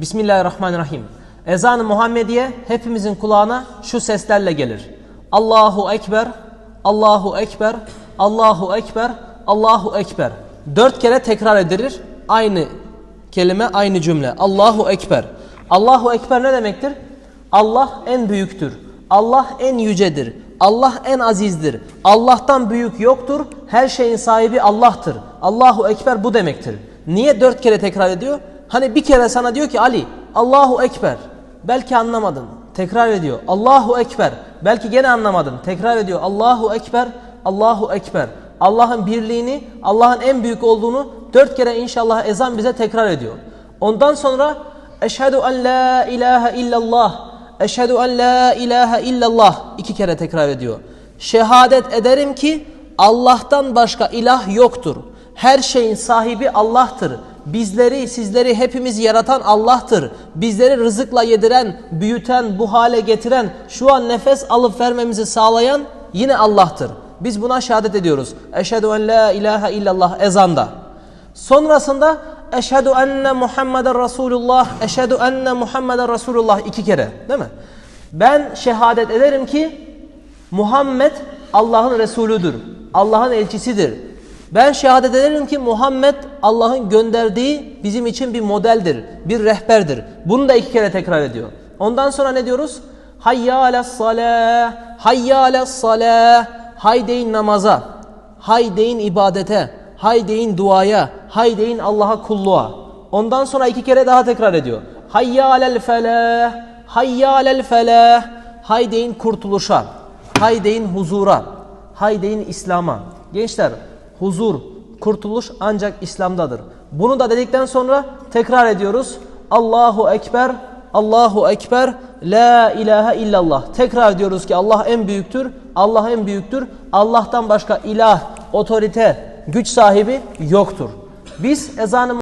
Bismillahirrahmanirrahim. Ezan-ı Muhammediye hepimizin kulağına şu seslerle gelir. Allahu Ekber, Allahu Ekber, Allahu Ekber, Allahu Ekber. Dört kere tekrar edilir. Aynı kelime, aynı cümle. Allahu Ekber. Allahu Ekber ne demektir? Allah en büyüktür. Allah en yücedir. Allah en azizdir. Allah'tan büyük yoktur. Her şeyin sahibi Allah'tır. Allahu Ekber bu demektir. Niye dört kere tekrar ediyor? Hani bir kere sana diyor ki Ali Allahu Ekber. Belki anlamadın. Tekrar ediyor. Allahu Ekber. Belki gene anlamadın. Tekrar ediyor. Allahu Ekber. Allahu Ekber. Allah'ın birliğini, Allah'ın en büyük olduğunu dört kere inşallah ezan bize tekrar ediyor. Ondan sonra Eşhedü en la ilahe illallah. Eşhedü en la ilahe illallah. iki kere tekrar ediyor. Şehadet ederim ki Allah'tan başka ilah yoktur. Her şeyin sahibi Allah'tır. Bizleri, sizleri hepimiz yaratan Allah'tır. Bizleri rızıkla yediren, büyüten, bu hale getiren, şu an nefes alıp vermemizi sağlayan yine Allah'tır. Biz buna şehadet ediyoruz. Eşhedü en la ilahe illallah ezanda. Sonrasında eşhedü enne Muhammeden Resulullah, eşhedü enne Muhammeden Resulullah iki kere değil mi? Ben şehadet ederim ki Muhammed Allah'ın Resulüdür. Allah'ın elçisidir. Ben şehadet ederim ki Muhammed Allah'ın gönderdiği bizim için bir modeldir, bir rehberdir. Bunu da iki kere tekrar ediyor. Ondan sonra ne diyoruz? Hayya alas salah, hayya alas salah, haydeyin namaza, haydeyin ibadete, haydeyin duaya, haydeyin Allah'a kulluğa. Ondan sonra iki kere daha tekrar ediyor. Hayya alel felah, hayya alel felah, haydeyin kurtuluşa, haydeyin huzura, haydeyin İslam'a. Gençler huzur, kurtuluş ancak İslam'dadır. Bunu da dedikten sonra tekrar ediyoruz. Allahu Ekber, Allahu Ekber, La ilahe illallah. Tekrar ediyoruz ki Allah en büyüktür, Allah en büyüktür. Allah'tan başka ilah, otorite, güç sahibi yoktur. Biz ezanı